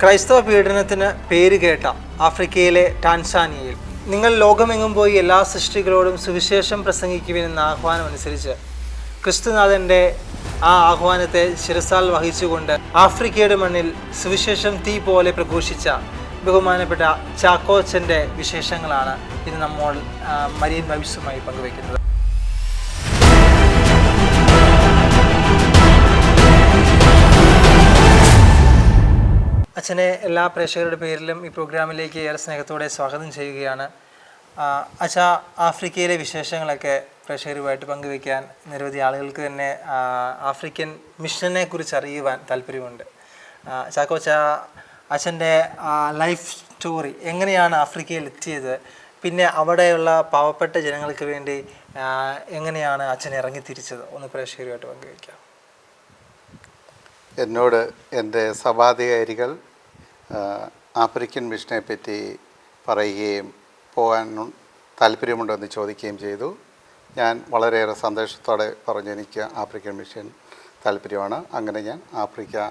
ക്രൈസ്തവ പീഡനത്തിന് പേര് കേട്ട ആഫ്രിക്കയിലെ ടാൻസാനിയയിൽ നിങ്ങൾ ലോകമെങ്ങും പോയി എല്ലാ സൃഷ്ടികളോടും സുവിശേഷം പ്രസംഗിക്കുവിനെന്ന ആഹ്വാനം അനുസരിച്ച് ക്രിസ്തുനാഥന്റെ ആ ആഹ്വാനത്തെ ശിരസാൽ വഹിച്ചുകൊണ്ട് ആഫ്രിക്കയുടെ മണ്ണിൽ സുവിശേഷം തീ പോലെ പ്രഘോഷിച്ച ബഹുമാനപ്പെട്ട ചാക്കോച്ചന്റെ വിശേഷങ്ങളാണ് ഇന്ന് നമ്മൾ മരിയൻ വൈബ്സുമായി പങ്കുവയ്ക്കുന്നത്. അച്ഛനെ എല്ലാ പ്രേക്ഷകരുടെ പേരിലും ഈ പ്രോഗ്രാമിലേക്ക് ഏറെ സ്നേഹത്തോടെ സ്വാഗതം ചെയ്യുകയാണ്. അച്ഛ ആഫ്രിക്കയിലെ വിശേഷങ്ങളൊക്കെ പ്രേക്ഷകരുമായിട്ട് പങ്കുവയ്ക്കാൻ നിരവധി ആളുകൾക്ക് തന്നെ ആഫ്രിക്കൻ മിഷനെ കുറിച്ച് അറിയുവാൻ താല്പര്യമുണ്ട്. ചാക്കോച്ച അച്ഛന്റെ ലൈഫ് സ്റ്റോറി എങ്ങനെയാണ് ആഫ്രിക്കയിൽ എത്തിയത്? പിന്നെ അവിടെയുള്ള പാവപ്പെട്ട ജനങ്ങൾക്ക് വേണ്ടി എങ്ങനെയാണ് അച്ഛൻ ഇറങ്ങിത്തിരിച്ചത്? ഒന്ന് പ്രേക്ഷകരുമായിട്ട് പങ്കുവയ്ക്കാം. എന്നോട് എന്റെ സഭാധികാരികൾ ആഫ്രിക്കൻ മിഷനെ പറ്റി പറയുകയും പോകാൻ താല്പര്യമുണ്ടോ എന്ന് ചോദിക്കുകയും ചെയ്തു. ഞാൻ വളരെയേറെ സന്തോഷത്തോടെ പറഞ്ഞു എനിക്ക് ആഫ്രിക്കൻ മിഷൻ താല്പര്യമാണ്. അങ്ങനെ ഞാൻ ആഫ്രിക്ക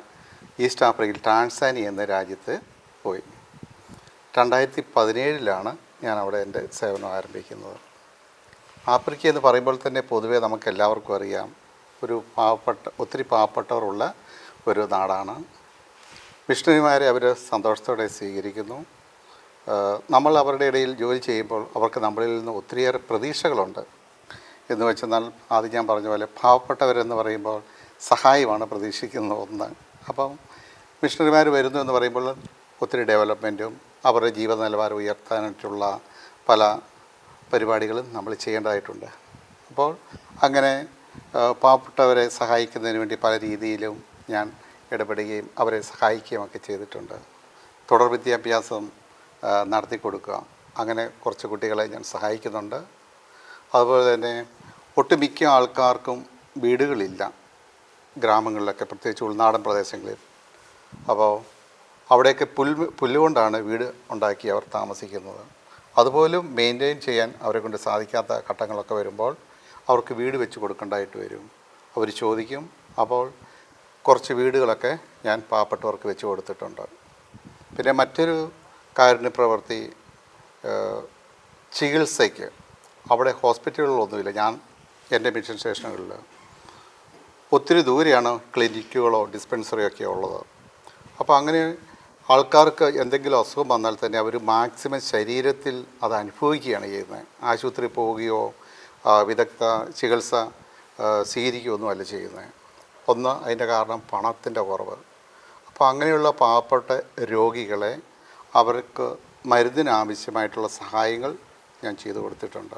ഈസ്റ്റ് ആഫ്രിക്കയിൽ ടാൻസാനി എന്ന രാജ്യത്ത് പോയി. രണ്ടായിരത്തി പതിനേഴിലാണ് ഞാൻ അവിടെ എന്റെ സേവനം ആരംഭിക്കുന്നത്. ആഫ്രിക്ക എന്ന് പറയുമ്പോൾ തന്നെ പൊതുവേ നമുക്ക് എല്ലാവർക്കും അറിയാം. ഒരു പാവപ്പെട്ട ഒത്തിരി പാവപ്പെട്ടവരുള്ള ഒരു നാടാണ്. മിഷണറിമാരെ അവർ സന്തോഷത്തോടെ സ്വീകരിക്കുന്നു. നമ്മൾ അവരുടെ ഇടയിൽ ജോലി ചെയ്യുമ്പോൾ അവർക്ക് നമ്മളിൽ നിന്ന് ഒത്തിരിയേറെ പ്രതീക്ഷകളുണ്ട്. എന്ന് വെച്ചെന്നാൽ ആദ്യം ഞാൻ പറഞ്ഞ പോലെ പാവപ്പെട്ടവരെന്ന് പറയുമ്പോൾ സഹായമാണ് പ്രതീക്ഷിക്കുന്ന ഒന്ന്. അപ്പം മിഷണറിമാർ വരുന്നു എന്ന് പറയുമ്പോൾ ഒത്തിരി ഡെവലപ്മെന്റും അവരുടെ ജീവിത നിലവാരം ഉയർത്താനായിട്ടുള്ള പല പരിപാടികളും നമ്മൾ ചെയ്യേണ്ടതായിട്ടുണ്ട്. അപ്പോൾ അങ്ങനെ പാവപ്പെട്ടവരെ സഹായിക്കുന്നതിന് വേണ്ടി പല രീതിയിലും ഞാൻ ഇടപെടുകയും അവരെ സഹായിക്കുകയും ഒക്കെ ചെയ്തിട്ടുണ്ട്. തുടർ വിദ്യാഭ്യാസം നടത്തി കൊടുക്കുക. അങ്ങനെ കുറച്ച് കുട്ടികളെ ഞാൻ സഹായിക്കുന്നുണ്ട്. അതുപോലെ തന്നെ ഒട്ടുമിക്ക ആൾക്കാർക്കും വീടുകളില്ല. ഗ്രാമങ്ങളിലൊക്കെ പ്രത്യേകിച്ച് ഉൾനാടൻ പ്രദേശങ്ങളിൽ. അപ്പോൾ അവിടെയൊക്കെ പുൽ പുല്ലുകൊണ്ടാണ് വീട് ഉണ്ടാക്കി അവർ താമസിക്കുന്നത്. അതുപോലും മെയിന്റെയിൻ ചെയ്യാൻ അവരെ കൊണ്ട് സാധിക്കാത്ത ഘട്ടങ്ങളൊക്കെ വരുമ്പോൾ അവർക്ക് വീട് വെച്ച് കൊടുക്കേണ്ടതായിട്ട് വരും. അവർ ചോദിക്കും. അപ്പോൾ കുറച്ച് വീടുകളൊക്കെ ഞാൻ പാവപ്പെട്ടവർക്ക് വെച്ച് കൊടുത്തിട്ടുണ്ട്. പിന്നെ മറ്റൊരു കാരുണ്യ പ്രവൃത്തി ചികിത്സയ്ക്ക്. അവിടെ ഹോസ്പിറ്റലുകളൊന്നുമില്ല. ഞാൻ എന്റെ മിഷൻ സ്റ്റേഷനുകളിൽ ഒത്തിരി ദൂരെയാണ് ക്ലിനിക്കുകളോ ഡിസ്പെൻസറിയോ ഒക്കെ ഉള്ളത്. അപ്പോൾ അങ്ങനെ ആൾക്കാർക്ക് എന്തെങ്കിലും അസുഖം വന്നാൽ തന്നെ അവർ മാക്സിമം ശരീരത്തിൽ അത് അനുഭവിക്കുകയാണ് ചെയ്യുന്നത്. ആശുപത്രി പോവുകയോ വിദഗ്ധ ചികിത്സ സ്വീകരിക്കുകയോ ഒന്നും അല്ല ചെയ്യുന്നത്. ഒന്ന് അതിന്റെ കാരണം പണത്തിന്റെ കുറവ്. അപ്പോൾ അങ്ങനെയുള്ള പാവപ്പെട്ട രോഗികളെ അവർക്ക് മരുന്നിന് ആവശ്യമായിട്ടുള്ള സഹായങ്ങൾ ഞാൻ ചെയ്തു കൊടുത്തിട്ടുണ്ട്.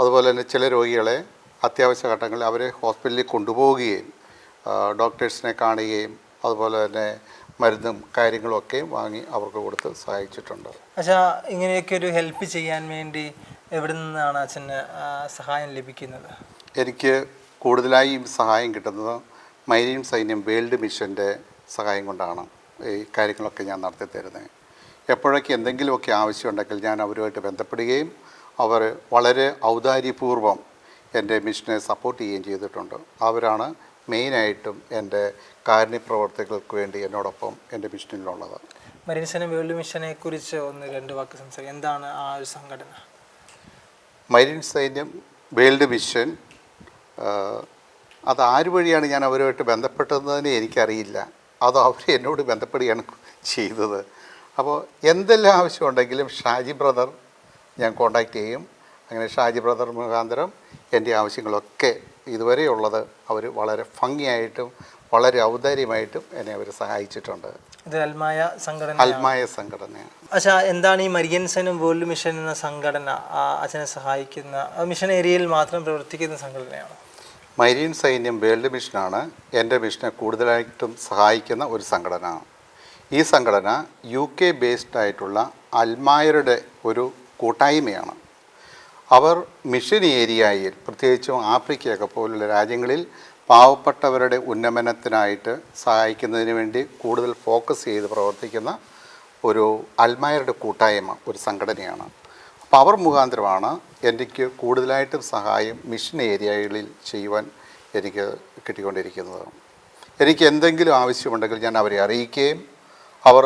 അതുപോലെ തന്നെ ചില രോഗികളെ അത്യാവശ്യ ഘട്ടങ്ങളിൽ അവരെ ഹോസ്പിറ്റലിൽ കൊണ്ടുപോവുകയും ഡോക്ടേഴ്സിനെ കാണുകയും അതുപോലെ തന്നെ മരുന്നും കാര്യങ്ങളൊക്കെ വാങ്ങി അവർക്ക് കൊടുത്ത് സഹായിച്ചിട്ടുണ്ട്. അച്ഛാ ഇങ്ങനെയൊക്കെ ഒരു ഹെൽപ്പ് ചെയ്യാൻ വേണ്ടി എവിടെ നിന്നാണ് അച്ഛന് സഹായം ലഭിക്കുന്നത്? എനിക്ക് കൂടുതലായും സഹായം കിട്ടുന്നത് മൈരീൻ സൈന്യം വേൾഡ് മിഷന്റെ സഹായം കൊണ്ടാണ്. ഈ കാര്യങ്ങളൊക്കെ ഞാൻ നടത്തി തരുന്നത്. എപ്പോഴൊക്കെ എന്തെങ്കിലുമൊക്കെ ആവശ്യമുണ്ടെങ്കിൽ ഞാൻ അവരുമായിട്ട് ബന്ധപ്പെടുകയും അവർ വളരെ ഔദാര്യപൂർവം എന്റെ മിഷനെ സപ്പോർട്ട് ചെയ്യുകയും ചെയ്തിട്ടുണ്ട്. അവരാണ് മെയിനായിട്ടും എന്റെ കാരുണ്യപ്രവർത്തികൾക്ക് വേണ്ടി എന്നോടൊപ്പം എന്റെ മിഷനിലുള്ളത്. മരീൻസന വേൾഡ് മിഷനെ കുറിച്ച് ഒന്ന് രണ്ട് വാക്ക് സംസാരിക്കാം. എന്താണ് ആ ഒരു സംഘടന? മരീൻ സൈന്യം വേൾഡ് മിഷൻ അത് ആര് വഴിയാണ് ഞാൻ അവരുമായിട്ട് ബന്ധപ്പെട്ടതെന്ന് എനിക്കറിയില്ല. അത് അവർ എന്നോട് ബന്ധപ്പെടുകയാണ് ചെയ്തത്. അപ്പോൾ എന്തെല്ലാം ആവശ്യമുണ്ടെങ്കിലും ഷാജി ബ്രദർ ഞാൻ കോണ്ടാക്ട് ചെയ്യും. അങ്ങനെ ഷാജി ബ്രദർ മുഖാന്തരം എന്റെ ആവശ്യങ്ങളൊക്കെ ഇതുവരെയുള്ളത് അവർ വളരെ ഭംഗിയായിട്ടും വളരെ ഔദാര്യമായിട്ടും എന്നെ അവർ സഹായിച്ചിട്ടുണ്ട്. ഇത് അൽമായ സംഘടന അൽമായ സംഘടനയാണ്. അച്ഛാ എന്താണ് ഈ മരിയൻസനും വേൾഡ് മിഷൻ എന്ന സംഘടന അച്ഛനെ സഹായിക്കുന്ന മിഷൻ ഏരിയയിൽ മാത്രം പ്രവർത്തിക്കുന്ന സംഘടനയാണ്? മൈരീൻ സൈന്യം വേൾഡ് മിഷനാണ് എന്റെ മിഷനെ കൂടുതലായിട്ടും സഹായിക്കുന്ന ഒരു സംഘടന. ഈ സംഘടന യു കെ ബേസ്ഡ് ആയിട്ടുള്ള അൽമായരുടെ ഒരു കൂട്ടായ്മയാണ്. അവർ മിഷൻ ഏരിയയിൽ പ്രത്യേകിച്ചും ആഫ്രിക്കയൊക്കെ പോലുള്ള രാജ്യങ്ങളിൽ പാവപ്പെട്ടവരുടെ ഉന്നമനത്തിനായിട്ട് സഹായിക്കുന്നതിന് വേണ്ടി കൂടുതൽ ഫോക്കസ് ചെയ്ത് പ്രവർത്തിക്കുന്ന ഒരു അൽമായരുടെ കൂട്ടായ്മ ഒരു സംഘടനയാണ്. അവർ മുഖാന്തരമാണ് എനിക്ക് കൂടുതലായിട്ടും സഹായം മിഷൻ ഏരിയകളിൽ ചെയ്യുവാൻ എനിക്ക് കിട്ടിക്കൊണ്ടിരിക്കുന്നത്. എനിക്ക് എന്തെങ്കിലും ആവശ്യമുണ്ടെങ്കിൽ ഞാൻ അവരെ അറിയിക്കുകയും അവർ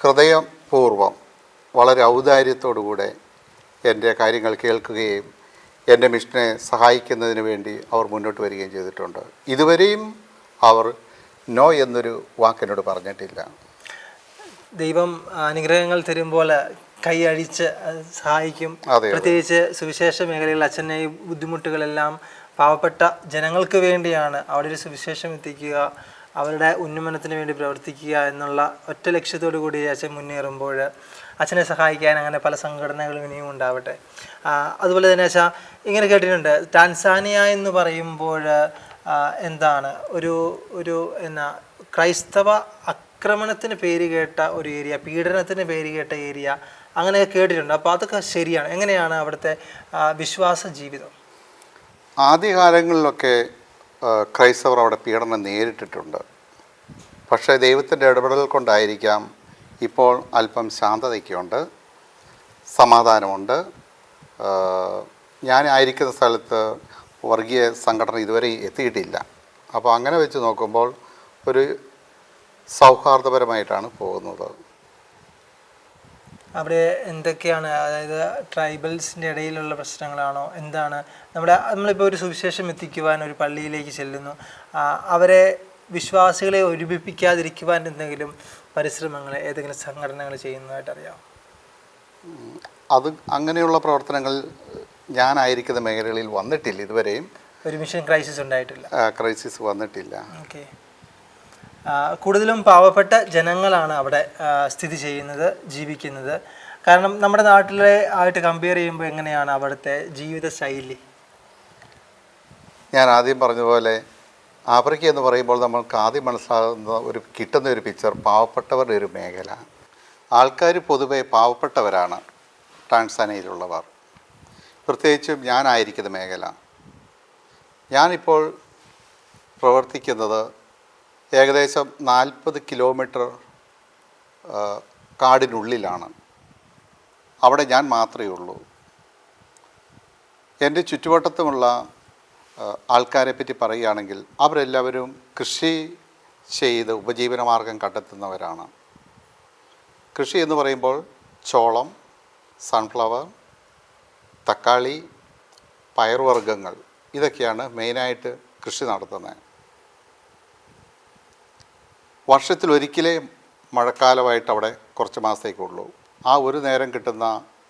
ഹൃദയപൂർവം വളരെ ഔദാര്യത്തോടുകൂടെ എന്റെ കാര്യങ്ങൾ കേൾക്കുകയും എന്റെ മിഷനെ സഹായിക്കുന്നതിന് വേണ്ടി അവർ മുന്നോട്ട് വരികയും ചെയ്തിട്ടുണ്ട്. ഇതുവരെയും അവർ നോ എന്നൊരു വാക്കിനോട് പറഞ്ഞിട്ടില്ല. ദൈവം അനുഗ്രഹങ്ങൾ തരുമ്പോൾ കൈ അഴിച്ച് അത് സഹായിക്കും. പ്രത്യേകിച്ച് സുവിശേഷ മേഖലയിൽ അച്ഛനെ ഈ ബുദ്ധിമുട്ടുകളെല്ലാം പാവപ്പെട്ട ജനങ്ങൾക്ക് വേണ്ടിയാണ് അവിടെ ഒരു സുവിശേഷം എത്തിക്കുക അവരുടെ ഉന്നമനത്തിന് വേണ്ടി പ്രവർത്തിക്കുക എന്നുള്ള ഒറ്റ ലക്ഷ്യത്തോടു കൂടി അച്ഛൻ മുന്നേറുമ്പോൾ അച്ഛനെ സഹായിക്കാൻ അങ്ങനെ പല സംഘടനകളും ഇനിയും ഉണ്ടാവട്ടെ അതുപോലെ തന്നെ അച്ഛാ ഇങ്ങനെ കേട്ടിട്ടുണ്ട് ടാൻസാനിയ എന്ന് പറയുമ്പോൾ എന്താണ് ഒരു ഒരു എന്നാ ക്രൈസ്തവ ആക്രമണത്തിന് പേര് കേട്ട ഒരു ഏരിയ പീഡനത്തിന് പേര് കേട്ട ഏരിയ അങ്ങനെ കേട്ടിട്ടുണ്ട്. അപ്പോൾ അതൊക്കെ ശരിയാണ്. എങ്ങനെയാണ് അവിടുത്തെ വിശ്വാസ ജീവിതം? ആദ്യകാലങ്ങളിലൊക്കെ ക്രൈസ്തവർ അവിടെ പീഡനം നേരിട്ടിട്ടുണ്ട്. പക്ഷേ ദൈവത്തിന്റെ ഇടപെടൽ കൊണ്ടായിരിക്കാം ഇപ്പോൾ അല്പം ശാന്തതയ്ക്കുണ്ട് സമാധാനമുണ്ട്. ഞാൻ ആയിരിക്കുന്ന സ്ഥലത്ത് വർഗീയ സംഘടന ഇതുവരെ എത്തിയിട്ടില്ല. അപ്പോൾ അങ്ങനെ വെച്ച് നോക്കുമ്പോൾ ഒരു സൗഹാർദ്ദപരമായിട്ടാണ് പോകുന്നത്. അവിടെ എന്തൊക്കെയാണ് അതായത് ട്രൈബൽസിന്റെ ഇടയിലുള്ള പ്രശ്നങ്ങളാണോ എന്താണ്? നമ്മുടെ നമ്മളിപ്പോൾ ഒരു സുവിശേഷം എത്തിക്കുവാൻ ഒരു പള്ളിയിലേക്ക് ചെല്ലുന്നു. അവരെ വിശ്വാസികളെ ഒരുമിപ്പിക്കാതിരിക്കുവാൻ എന്തെങ്കിലും പരിശ്രമങ്ങൾ ഏതെങ്കിലും സംഘടനകൾ ചെയ്യുന്നതായിട്ട് അറിയാം അത് അങ്ങനെയുള്ള പ്രവർത്തനങ്ങൾ ഞാനായിരിക്കുന്ന മേഖലകളിൽ വന്നിട്ടില്ല ഇതുവരെയും. ഒരു മിഷൻ ക്രൈസിസ് ഉണ്ടായിട്ടില്ല. ക്രൈസിസ് വന്നിട്ടില്ല. ഓക്കെ കൂടുതലും പാവപ്പെട്ട ജനങ്ങളാണ് അവിടെ സ്ഥിതി ചെയ്യുന്നത് ജീവിക്കുന്നത്. കാരണം നമ്മുടെ നാട്ടിലെ ആയിട്ട് കമ്പയർ ചെയ്യുമ്പോൾ എങ്ങനെയാണ് അവിടുത്തെ ജീവിത ശൈലി? ഞാൻ ആദ്യം പറഞ്ഞ പോലെ ആഫ്രിക്ക എന്ന് പറയുമ്പോൾ നമ്മൾക്ക് ആദ്യം മനസ്സിലാകുന്ന ഒരു കിട്ടുന്ന ഒരു പിക്ചർ പാവപ്പെട്ടവരുടെ ഒരു മേഖല. ആൾക്കാർ പൊതുവെ പാവപ്പെട്ടവരാണ് ടാൻസാനയിലുള്ളവർ പ്രത്യേകിച്ചും ഞാനായിരിക്കുന്ന മേഖല. ഞാനിപ്പോൾ പ്രവർത്തിക്കുന്നത് ഏകദേശം നാൽപ്പത് കിലോമീറ്റർ കാടിനുള്ളിലാണ്. അവിടെ ഞാൻ മാത്രമേ ഉള്ളൂ. എന്റെ ചുറ്റുവട്ടത്തുമുള്ള ആൾക്കാരെ പറ്റി പറയുകയാണെങ്കിൽ അവരെല്ലാവരും കൃഷി ചെയ്ത് ഉപജീവനമാർഗം കണ്ടെത്തുന്നവരാണ്. കൃഷി എന്ന് പറയുമ്പോൾ ചോളം സൺഫ്ലവർ തക്കാളി പയർവർഗങ്ങൾ ഇതൊക്കെയാണ് മെയിനായിട്ട് കൃഷി നടത്തുന്നത്. വർഷത്തിലൊരിക്കലേ മഴക്കാലമായിട്ട് അവിടെ കുറച്ച് മാസത്തേക്കുള്ളൂ ആ ഒരു നേരം കിട്ടുന്ന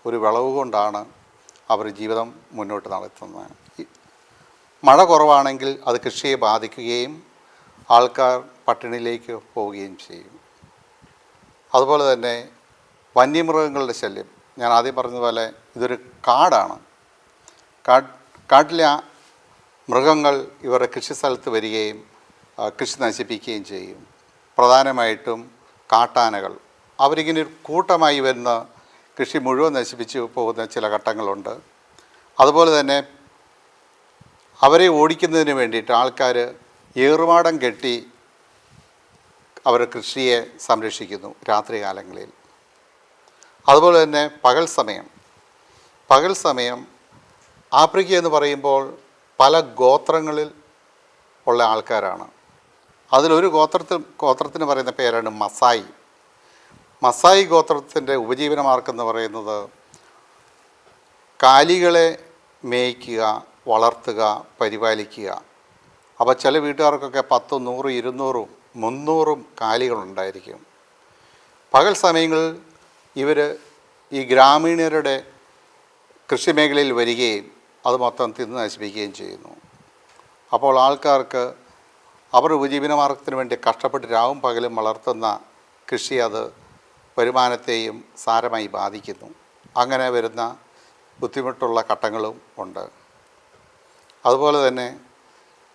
ഒരു വിളവ് കൊണ്ടാണ് അവർ ജീവിതം മുന്നോട്ട് നടത്തുന്നത്. മഴ കുറവാണെങ്കിൽ അത് കൃഷിയെ ബാധിക്കുകയും ആൾക്കാർ പട്ടിണിയിലേക്ക് പോവുകയും ചെയ്യും. അതുപോലെ തന്നെ വന്യമൃഗങ്ങളുടെ ശല്യം. ഞാൻ ആദ്യം പറഞ്ഞതുപോലെ ഇതൊരു കാടാണ്. കാട് കാട്ടിലെ മൃഗങ്ങൾ ഇവരുടെ കൃഷി സ്ഥലത്ത് വരികയും കൃഷി നശിപ്പിക്കുകയും ചെയ്യും. പ്രധാനമായിട്ടും കാട്ടാനകൾ. അവരിങ്ങനെ കൂട്ടമായി വരുന്ന കൃഷി മുഴുവൻ നശിപ്പിച്ച് പോകുന്ന ചില ഘട്ടങ്ങളുണ്ട്. അതുപോലെ തന്നെ അവരെ ഓടിക്കുന്നതിന് വേണ്ടിയിട്ട് ആൾക്കാർ ഏറുമാടം കെട്ടി അവർ കൃഷിയെ സംരക്ഷിക്കുന്നു രാത്രികാലങ്ങളിൽ. അതുപോലെ തന്നെ പകൽ സമയം. പകൽ സമയം ആഫ്രിക്ക എന്ന് പറയുമ്പോൾ പല ഗോത്രങ്ങളിൽ ഉള്ള ആൾക്കാരാണ്. അതിലൊരു ഗോത്രത്തിൽ ഗോത്രത്തിന് പറയുന്ന പേരാണ് മസായി. മസായി ഗോത്രത്തിന്റെ ഉപജീവന മാർഗം എന്ന് പറയുന്നത് കാലികളെ മേയ്ക്കുക വളർത്തുക പരിപാലിക്കുക. അപ്പോൾ ചില വീട്ടുകാർക്കൊക്കെ പത്തും നൂറും ഇരുന്നൂറും മുന്നൂറും കാലികളുണ്ടായിരിക്കും. പകൽ സമയങ്ങളിൽ ഇവർ ഈ ഗ്രാമീണരുടെ കൃഷിമേഖലയിൽ വരികയും അത് മൊത്തം തിന്ന് നശിപ്പിക്കുകയും ചെയ്യുന്നു. അപ്പോൾ ആൾക്കാർക്ക് അവർ ഉപജീവനമാർഗത്തിന് വേണ്ടി കഷ്ടപ്പെട്ട് രാവും പകലും വളർത്തുന്ന കൃഷി അത് വരുമാനത്തെയും സാരമായി ബാധിക്കുന്നു. അങ്ങനെ വരുന്ന ബുദ്ധിമുട്ടുള്ള ഘട്ടങ്ങളും ഉണ്ട്. അതുപോലെ തന്നെ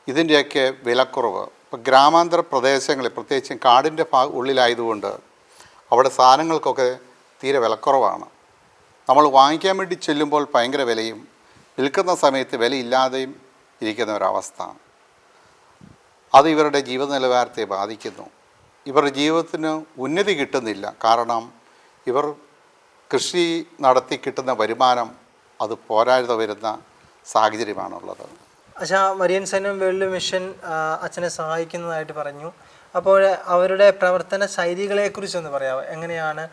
ഇതിന്റെയൊക്കെ വിലക്കുറവ്. ഇപ്പോൾ ഗ്രാമാന്തര പ്രദേശങ്ങളിൽ പ്രത്യേകിച്ചും കാടിന്റെ ഭാഗ ഉള്ളിലായതുകൊണ്ട് അവിടെ സാധനങ്ങൾക്കൊക്കെ തീരെ വിലക്കുറവാണ്. നമ്മൾ വാങ്ങിക്കാൻ വേണ്ടി ചെല്ലുമ്പോൾ ഭയങ്കര വിലയും വിൽക്കുന്ന സമയത്ത് വിലയില്ലാതെയും ഇരിക്കുന്ന ഒരവസ്ഥ. അത് ഇവരുടെ ജീവിത നിലവാരത്തെ ബാധിക്കുന്നു. ഇവരുടെ ജീവിതത്തിന് ഉന്നതി കിട്ടുന്നില്ല. കാരണം ഇവർ കൃഷി നടത്തി കിട്ടുന്ന വരുമാനം അത് പോരാതെ വരുന്ന സാഹചര്യമാണുള്ളത്. അച്ഛാ മരിയൻ സൈന്യം വേൾഡ് മിഷൻ അച്ഛനെ സഹായിക്കുന്നതായിട്ട് പറഞ്ഞു. അപ്പോൾ അവരുടെ പ്രവർത്തന ശൈലികളെക്കുറിച്ചൊന്ന് പറയാമോ എങ്ങനെയാണ്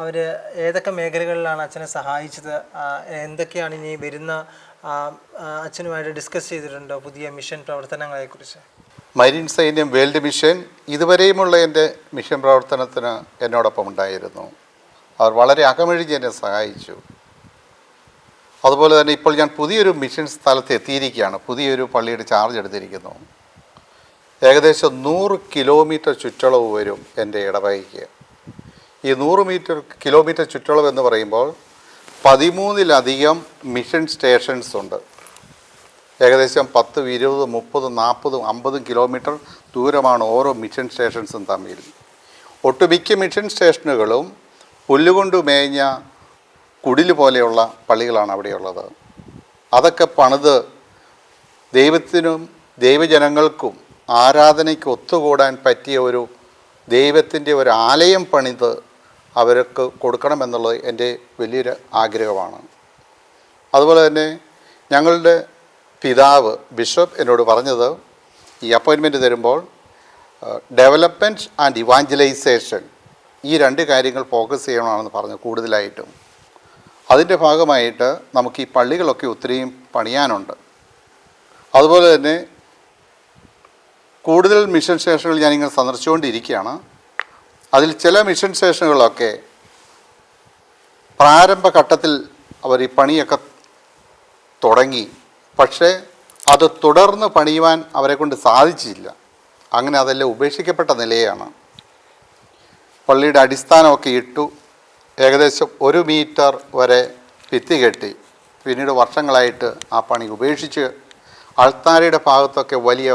അവർ ഏതൊക്കെ മേഖലകളിലാണ് അച്ഛനെ സഹായിച്ചത്? എന്തൊക്കെയാണ് ഇനി വരുന്ന അച്ഛനുമായിട്ട് ഡിസ്കസ് ചെയ്തിട്ടുണ്ടോ പുതിയ മിഷൻ പ്രവർത്തനങ്ങളെക്കുറിച്ച്? മരീൻ സൈന്യം വേൾഡ് മിഷൻ ഇതുവരെയുമുള്ള എന്റെ മിഷൻ പ്രവർത്തനത്തിന് എന്നോടൊപ്പം ഉണ്ടായിരുന്നു അവർ വളരെ അകമഴിഞ്ഞ് എന്നെ സഹായിച്ചു. അതുപോലെ തന്നെ ഇപ്പോൾ ഞാൻ പുതിയൊരു മിഷൻ സ്ഥലത്ത് എത്തിയിരിക്കുകയാണ്. പുതിയൊരു പള്ളിയുടെ ചാർജ് എടുത്തിരിക്കുന്നു. ഏകദേശം നൂറ് കിലോമീറ്റർ ചുറ്റളവ് വരും എന്റെ ഇടവകയ്ക്ക്. ഈ നൂറ് മീറ്റർ കിലോമീറ്റർ ചുറ്റളവ് എന്ന് പറയുമ്പോൾ പതിമൂന്നിലധികം മിഷൻ സ്റ്റേഷൻസ് ഉണ്ട്. ഏകദേശം പത്ത് ഇരുപത് മുപ്പത് നാൽപ്പതും അമ്പതും കിലോമീറ്റർ ദൂരമാണ് ഓരോ മിഷൻ സ്റ്റേഷൻസും തമ്മിൽ. ഒട്ടുമിക്ക മിഷൻ സ്റ്റേഷനുകളും പുല്ലുകൊണ്ട് മേഞ്ഞ കുടിൽ പോലെയുള്ള പള്ളികളാണ് അവിടെയുള്ളത്. അതൊക്കെ പണിത് ദൈവത്തിനും ദൈവജനങ്ങൾക്കും ആരാധനയ്ക്ക് ഒത്തുകൂടാൻ പറ്റിയ ഒരു ദൈവത്തിന്റെ ഒരു ആലയം പണിത് അവർക്ക് കൊടുക്കണമെന്നുള്ളത് എന്റെ വലിയൊരു ആഗ്രഹമാണ്. അതുപോലെ തന്നെ ഞങ്ങളുടെ പിതാവ് ബിഷപ്പ് എന്നോട് പറഞ്ഞത് ഈ അപ്പോയിൻമെന്റ് തരുമ്പോൾ ഡെവലപ്മെന്റ് ആൻഡ് ഇവാഞ്ചലൈസേഷൻ ഈ രണ്ട് കാര്യങ്ങൾ ഫോക്കസ് ചെയ്യണമെന്ന് പറഞ്ഞു കൂടുതലായിട്ടും. അതിന്റെ ഭാഗമായിട്ട് നമുക്ക് ഈ പള്ളികളൊക്കെ ഒത്തിരിയും പണിയാനുണ്ട്. അതുപോലെ തന്നെ കൂടുതൽ മിഷൻ സ്റ്റേഷനുകൾ ഞാനിങ്ങനെ സന്ദർശിച്ചുകൊണ്ടിരിക്കുകയാണ്. അതിൽ ചില മിഷൻ സ്റ്റേഷനുകളൊക്കെ പ്രാരംഭഘട്ടത്തിൽ അവർ ഈ പണിയൊക്കെ തുടങ്ങി. പക്ഷേ അത് തുടർന്ന് പണിയുവാൻ അവരെ കൊണ്ട് സാധിച്ചില്ല. അങ്ങനെ അതെല്ലാം ഉപേക്ഷിക്കപ്പെട്ട നിലയാണ്. പള്ളിയുടെ അടിസ്ഥാനമൊക്കെ ഇട്ടു. ഏകദേശം ഒരു മീറ്റർ വരെ ഭിത്തി കെട്ടി. പിന്നീട് വർഷങ്ങളായിട്ട് ആ പണി ഉപേക്ഷിച്ച് അൾത്താരയുടെ ഭാഗത്തൊക്കെ വലിയ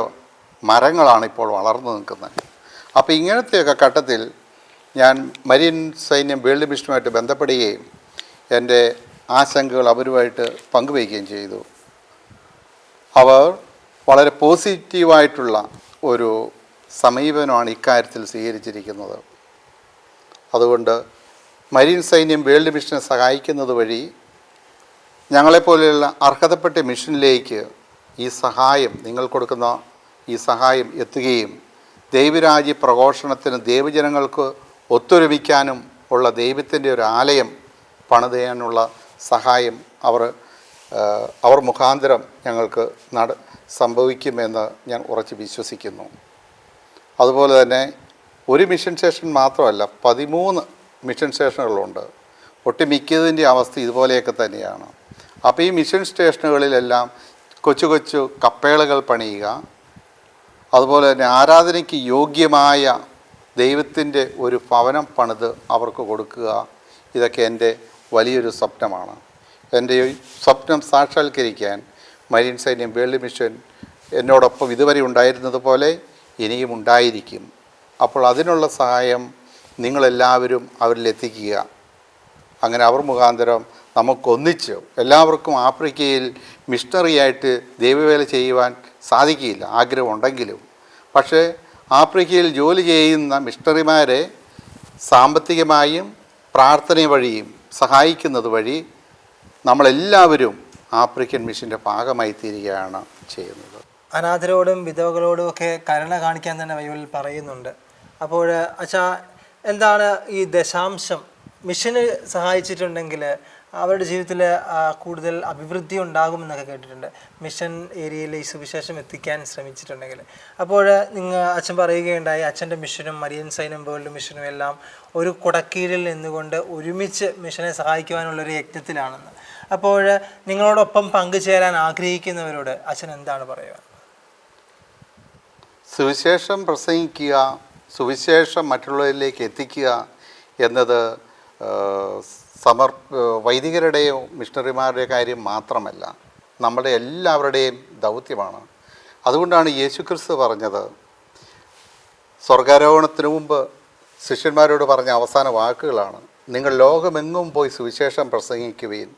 മരങ്ങളാണ് ഇപ്പോൾ വളർന്നു നിൽക്കുന്നത്. അപ്പോൾ ഇങ്ങനത്തെയൊക്കെ ഘട്ടത്തിൽ ഞാൻ മരിയൻ സൈന്യം വേൾഡ് മിഷനുമായിട്ട് ബന്ധപ്പെടുകയും എന്റെ ആശങ്കകൾ അവരുമായിട്ട് പങ്കുവയ്ക്കുകയും ചെയ്തു. അവർ വളരെ പോസിറ്റീവായിട്ടുള്ള ഒരു സമീപനമാണ് ഇക്കാര്യത്തിൽ സ്വീകരിച്ചിരിക്കുന്നത്. അതുകൊണ്ട് മരീൻ സൈന്യം വേൾഡ് മിഷനെ സഹായിക്കുന്നത് വഴി ഞങ്ങളെപ്പോലെയുള്ള അർഹതപ്പെട്ട മിഷനിലേക്ക് ഈ സഹായം നിങ്ങൾ കൊടുക്കുന്ന ഈ സഹായം എത്തുകയും ദൈവരാജ്യ പ്രഘോഷണത്തിന് ദൈവജനങ്ങൾക്ക് ഒത്തൊരുമിക്കാനും ഉള്ള ദൈവത്തിന്റെ ഒരു ആലയം പണിതയാനുള്ള സഹായം അവർ അവർ മുഖാന്തരം ഞങ്ങൾക്ക് നട സംഭവിക്കുമെന്ന് ഞാൻ ഉറച്ച് വിശ്വസിക്കുന്നു. അതുപോലെ തന്നെ ഒരു മിഷൻ സ്റ്റേഷൻ മാത്രമല്ല പതിമൂന്ന് മിഷൻ സ്റ്റേഷനുകളുണ്ട്. ഒട്ടുമിക്കതിന്റെ അവസ്ഥ ഇതുപോലെയൊക്കെ തന്നെയാണ്. അപ്പോൾ ഈ മിഷൻ സ്റ്റേഷനുകളിലെല്ലാം കൊച്ചു കൊച്ചു കപ്പേളകൾ പണിയുക അതുപോലെ തന്നെ ആരാധനയ്ക്ക് യോഗ്യമായ ദൈവത്തിന്റെ ഒരു ഭവനം പണിത് അവർക്ക് കൊടുക്കുക ഇതൊക്കെ എന്റെ വലിയൊരു സ്വപ്നമാണ്. എന്റെ സ്വപ്നം സാക്ഷാത്കരിക്കാൻ മരീൻ സൈന്യം വേൾഡ് മിഷൻ എന്നോടൊപ്പം ഇതുവരെ ഉണ്ടായിരുന്നത് പോലെ ഇനിയും ഉണ്ടായിരിക്കും. അപ്പോൾ അതിനുള്ള സഹായം നിങ്ങളെല്ലാവരും അവരിലെത്തിക്കുക അങ്ങനെ അവർ മുഖാന്തരം നമുക്കൊന്നിച്ച് എല്ലാവർക്കും ആഫ്രിക്കയിൽ മിഷണറിയായിട്ട് ദൈവവേല ചെയ്യുവാൻ സാധിക്കില്ല ആഗ്രഹമുണ്ടെങ്കിലും. പക്ഷേ ആഫ്രിക്കയിൽ ജോലി ചെയ്യുന്ന മിഷണറിമാരെ സാമ്പത്തികമായും പ്രാർത്ഥന വഴിയും സഹായിക്കുന്നത് വഴി നമ്മളെല്ലാവരും ആഫ്രിക്കൻ മിഷന്റെ ഭാഗമായി തീരുകയാണ് ചെയ്യുന്നത്. അനാഥരോടും വിധവകളോടും ഒക്കെ കരുണ കാണിക്കാൻ തന്നെ ബൈബിളിൽ പറയുന്നുണ്ട്. അപ്പോൾ അച്ഛാ എന്താണ് ഈ ദശാംശം? മിഷന് സഹായിച്ചിട്ടുണ്ടെങ്കിൽ അവരുടെ ജീവിതത്തിൽ കൂടുതൽ അഭിവൃദ്ധി ഉണ്ടാകുമെന്നൊക്കെ കേട്ടിട്ടുണ്ട്. മിഷൻ ഏരിയയിൽ ഈ സുവിശേഷം എത്തിക്കാൻ ശ്രമിച്ചിട്ടുണ്ടെങ്കിൽ അപ്പോൾ നിങ്ങൾ അച്ഛൻ പറയുകയുണ്ടായി അച്ഛന്റെ മിഷനും മരിയൻ സൈനം വേൾഡ് മിഷനും എല്ലാം ഒരു കുടക്കീഴിൽ നിന്നുകൊണ്ട് ഒരുമിച്ച് മിഷനെ സഹായിക്കുവാനുള്ളൊരു യജ്ഞത്തിലാണെന്ന്. അപ്പോൾ നിങ്ങളോടൊപ്പം പങ്കുചേരാൻ ആഗ്രഹിക്കുന്നവരോട് അച്ഛൻ എന്താണ് പറയുക? സുവിശേഷം പ്രസംഗിക്കുക സുവിശേഷം മറ്റുള്ളവരിലേക്ക് എത്തിക്കുക എന്നത് സമർ വൈദികരുടെയോ മിഷണറിമാരുടെ കാര്യം മാത്രമല്ല നമ്മുടെ എല്ലാവരുടെയും ദൗത്യമാണ്. അതുകൊണ്ടാണ് യേശു ക്രിസ്തു പറഞ്ഞത് സ്വർഗാരോഹണത്തിന് മുമ്പ് ശിഷ്യന്മാരോട് പറഞ്ഞ അവസാന വാക്കുകളാണ് നിങ്ങൾ ലോകമെങ്ങും പോയി സുവിശേഷം പ്രസംഗിക്കുകയും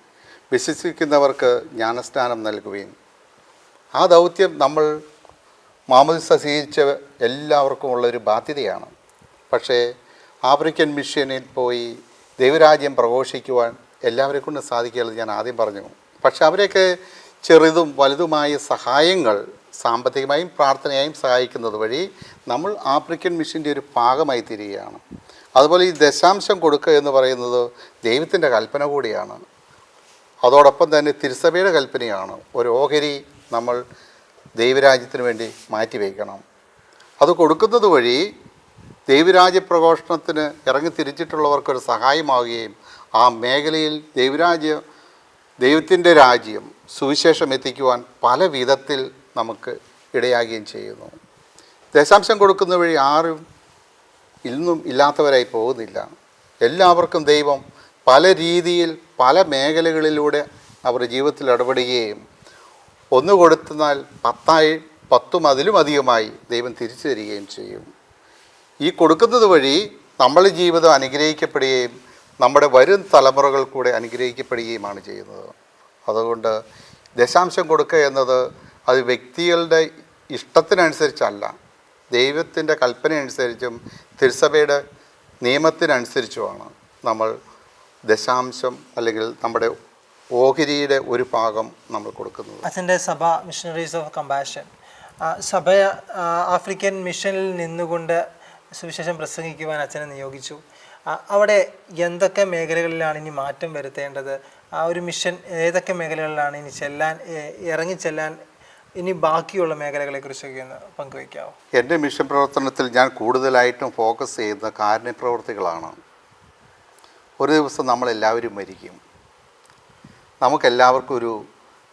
വിശ്വസിക്കുന്നവർക്ക് ജ്ഞാനസ്നാനം നൽകുകയും ആ ദൗത്യം നമ്മൾ മാമോദിസ സ്വീകരിച്ച എല്ലാവർക്കും ഉള്ളൊരു ബാധ്യതയാണ്. പക്ഷേ ആഫ്രിക്കൻ മിഷനിൽ പോയി ദൈവരാജ്യം പ്രഘോഷിക്കുവാൻ എല്ലാവരെ കൊണ്ടും സാധിക്കുകയുള്ളത് ഞാൻ ആദ്യം പറഞ്ഞു. പക്ഷെ അവരെയൊക്കെ ചെറുതും വലുതുമായ സഹായങ്ങൾ സാമ്പത്തികമായും പ്രാർത്ഥനയായും സഹായിക്കുന്നത് വഴി നമ്മൾ ആഫ്രിക്കൻ മിഷന്റെ ഒരു ഭാഗമായി തീരുകയാണ്. അതുപോലെ ഈ ദശാംശം കൊടുക്കുക എന്ന് പറയുന്നത് ദൈവത്തിന്റെ കൽപ്പന കൂടിയാണ്. അതോടൊപ്പം തന്നെ തിരുസഭയുടെ കൽപ്പനയാണ്. ഒരു ഓഹരി നമ്മൾ ദൈവരാജ്യത്തിന് വേണ്ടി മാറ്റിവെക്കണം. അത് കൊടുക്കുന്നത് വഴി ദൈവരാജ്യ പ്രഘോഷണത്തിന് ഇറങ്ങി തിരിച്ചിട്ടുള്ളവർക്കൊരു സഹായമാവുകയും ആ മേഖലയിൽ ദൈവരാജ്യ ദൈവത്തിന്റെ രാജ്യം സുവിശേഷം എത്തിക്കുവാൻ പല വിധത്തിൽ നമുക്ക് ഇടയാകുകയും ചെയ്യുന്നു. ദശാംശം കൊടുക്കുന്ന വഴി ആരും ഇന്നും ഇല്ലാത്തവരായി പോകുന്നില്ല. എല്ലാവർക്കും ദൈവം പല രീതിയിൽ പല മേഖലകളിലൂടെ അവരുടെ ജീവിതത്തിൽ ഇടപെടുകയും ഒന്ന് കൊടുത്തെന്നാൽ പത്തായി പത്തും അതിലും അധികമായി ദൈവം തിരിച്ചു തരികയും ചെയ്യും. ഈ കൊടുക്കുന്നത് വഴി നമ്മുടെ ജീവിതം അനുഗ്രഹിക്കപ്പെടുകയും നമ്മുടെ വരും തലമുറകൾ കൂടെ അനുഗ്രഹിക്കപ്പെടുകയുമാണ് ചെയ്യുന്നത്. അതുകൊണ്ട് ദശാംശം കൊടുക്കുക എന്നത് അത് വ്യക്തികളുടെ ഇഷ്ടത്തിനനുസരിച്ചല്ല. ദൈവത്തിന്റെ കൽപ്പന അനുസരിച്ചും തിരുസഭയുടെ നിയമത്തിനനുസരിച്ചുമാണ് നമ്മൾ ദശാംശം അല്ലെങ്കിൽ നമ്മുടെ ഓഹരിയുടെ ഒരു ഭാഗം നമ്മൾ കൊടുക്കുന്നത്. അച്ഛന്റെ സഭ മിഷണറീസ് ഓഫ് കമ്പാഷൻ സഭ ആഫ്രിക്കൻ മിഷനിൽ നിന്നുകൊണ്ട് സുവിശേഷം പ്രസംഗിക്കുവാൻ അച്ഛനെ നിയോഗിച്ചു. അവിടെ എന്തൊക്കെ മേഖലകളിലാണ് ഇനി മാറ്റം വരുത്തേണ്ടത്? ആ ഒരു മിഷൻ ഏതൊക്കെ മേഖലകളിലാണ് ഇനി ചെല്ലാൻ ഇറങ്ങിച്ചെല്ലാൻ ഇറങ്ങി ചെല്ലാൻ ഇനി ബാക്കിയുള്ള മേഖലകളെക്കുറിച്ചൊക്കെ ഒന്ന് പങ്കുവയ്ക്കാവോ? എന്റെ മിഷൻ പ്രവർത്തനത്തിൽ ഞാൻ കൂടുതലായിട്ടും ഫോക്കസ് ചെയ്യുന്ന കാരുണ്യ പ്രവർത്തികളാണ് ഒരു ദിവസം നമ്മളെല്ലാവരും മരിക്കും. നമുക്കെല്ലാവർക്കും ഒരു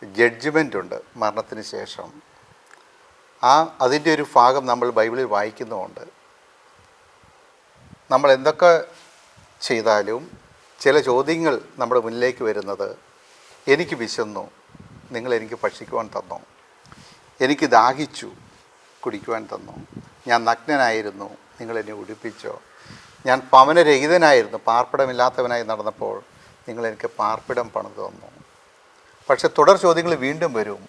ജഡ്ജ്മെന്റ് ഉണ്ട് മരണത്തിന് ശേഷം. ആ അതിന്റെ ഒരു ഭാഗം നമ്മൾ ബൈബിളിൽ വായിക്കുന്നുമുണ്ട് നമ്മൾ എന്തൊക്കെ ചെയ്താലും ചില ചോദ്യങ്ങൾ നമ്മുടെ മുന്നിലേക്ക് വരുന്നത് എനിക്ക് വിശന്നു നിങ്ങൾ എനിക്ക് ഭക്ഷിക്കുവാൻ തന്നു എനിക്ക് ദാഹിച്ചു കുടിക്കുവാൻ തന്നു ഞാൻ നഗ്നനായിരുന്നു നിങ്ങൾ എന്നെ ഉടുപ്പിച്ചോ ഞാൻ പവനരഹിതനായിരുന്നു പാർപ്പിടമില്ലാത്തവനായി നടന്നപ്പോൾ നിങ്ങൾ എനിക്ക് പാർപ്പിടം പണിതു തന്നു. പക്ഷേ തുടർ ചോദ്യങ്ങൾ വീണ്ടും വരും.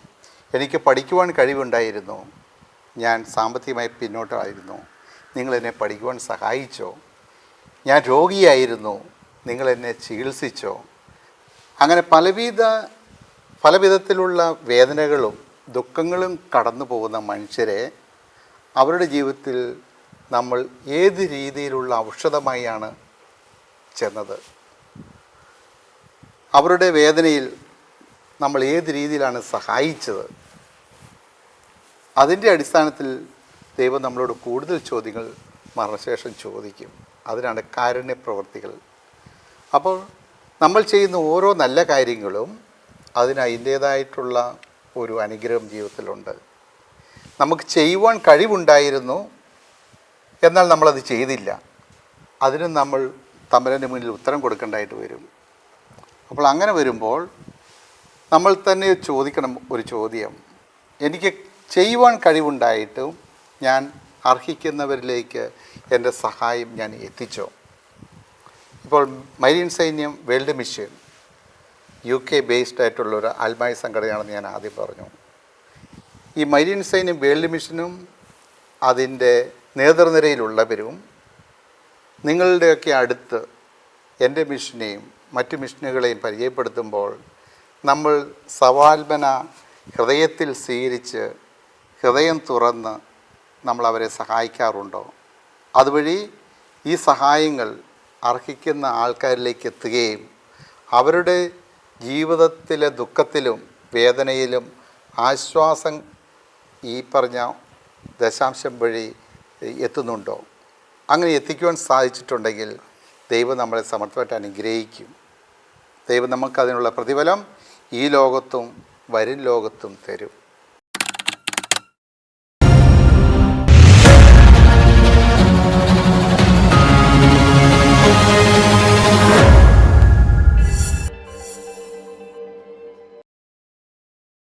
എനിക്ക് പഠിക്കുവാൻ കഴിവുണ്ടായിരുന്നു. ഞാൻ സാമ്പത്തികമായി പിന്നോട്ടായിരുന്നു. നിങ്ങൾ എന്നെ പഠിക്കുവാൻ സഹായിച്ചോ? ഞാൻ രോഗിയായിരുന്നു. നിങ്ങൾ എന്നെ ചികിത്സിച്ചോ? അങ്ങനെ പലവിധ പലവിധത്തിലുള്ള വേദനകളും ദുഃഖങ്ങളും കടന്നു പോകുന്ന മനുഷ്യരെ അവരുടെ ജീവിതത്തിൽ നമ്മൾ ഏത് രീതിയിലുള്ള ഔഷധമായാണ് ചെന്നത്? അവരുടെ വേദനയിൽ നമ്മൾ ഏത് രീതിയിലാണ് സഹായിച്ചത്? അതിന്റെ അടിസ്ഥാനത്തിൽ ദൈവം നമ്മളോട് കൂടുതൽ ചോദ്യങ്ങൾ മരണശേഷം ചോദിക്കും. അതിനാണ് കാരുണ്യ പ്രവർത്തികൾ അപ്പോൾ നമ്മൾ ചെയ്യുന്ന ഓരോ നല്ല കാര്യങ്ങളും അതിന് അതിന്റേതായിട്ടുള്ള ഒരു അനുഗ്രഹം ജീവിതത്തിലുണ്ട്. നമുക്ക് ചെയ്യുവാൻ കഴിവുണ്ടായിരുന്നു എന്നാൽ നമ്മളത് ചെയ്തില്ല. അതിന് നമ്മൾ തമരന്റെ മുന്നിൽ ഉത്തരം കൊടുക്കേണ്ടതായിട്ട് വരും. അപ്പോൾ അങ്ങനെ വരുമ്പോൾ നമ്മൾ തന്നെ ചോദിക്കണം ഒരു ചോദ്യം. എനിക്ക് ചെയ്യുവാൻ കഴിവുണ്ടായിട്ടും ഞാൻ അർഹിക്കുന്നവരിലേക്ക് എന്റെ സഹായം ഞാൻ എത്തിച്ചോ? ഇപ്പോൾ മരീൻ സൈന്യം world mission U K based ആയിട്ടുള്ള ഒരു ആത്മായ സംഘടനയാണെന്ന് ഞാൻ ആദ്യം പറഞ്ഞു. ഈ മരീൻ സൈന്യം വേൾഡ് മിഷനും അതിന്റെ നേതൃനിരയിലുള്ളവരും നിങ്ങളുടെയൊക്കെ അടുത്ത് എന്റെ മിഷനെയും മറ്റു മിഷനുകളെയും പരിചയപ്പെടുത്തുമ്പോൾ നമ്മൾ സവാൽമന ഹൃദയത്തിൽ സ്വീകരിച്ച് ഹൃദയം തുറന്ന് നമ്മൾ അവരെ സഹായിക്കാറുണ്ടോ? അതുവഴി ഈ സഹായങ്ങൾ അർഹിക്കുന്ന ആൾക്കാരിലേക്ക് എത്തുകയും അവരുടെ ജീവിതത്തിലെ ദുഃഖത്തിലും വേദനയിലും ആശ്വാസം ഈ പറഞ്ഞ ദശാംശം വഴി എത്തുന്നുണ്ടോ? അങ്ങനെ എത്തിക്കുവാൻ സാധിച്ചിട്ടുണ്ടെങ്കിൽ ദൈവം നമ്മളെ സമർത്ഥമായിട്ട് അനുഗ്രഹിക്കും. ദൈവം നമുക്കതിനുള്ള പ്രതിഫലം ഈ ലോകത്തും വരും ലോകത്തും തരും.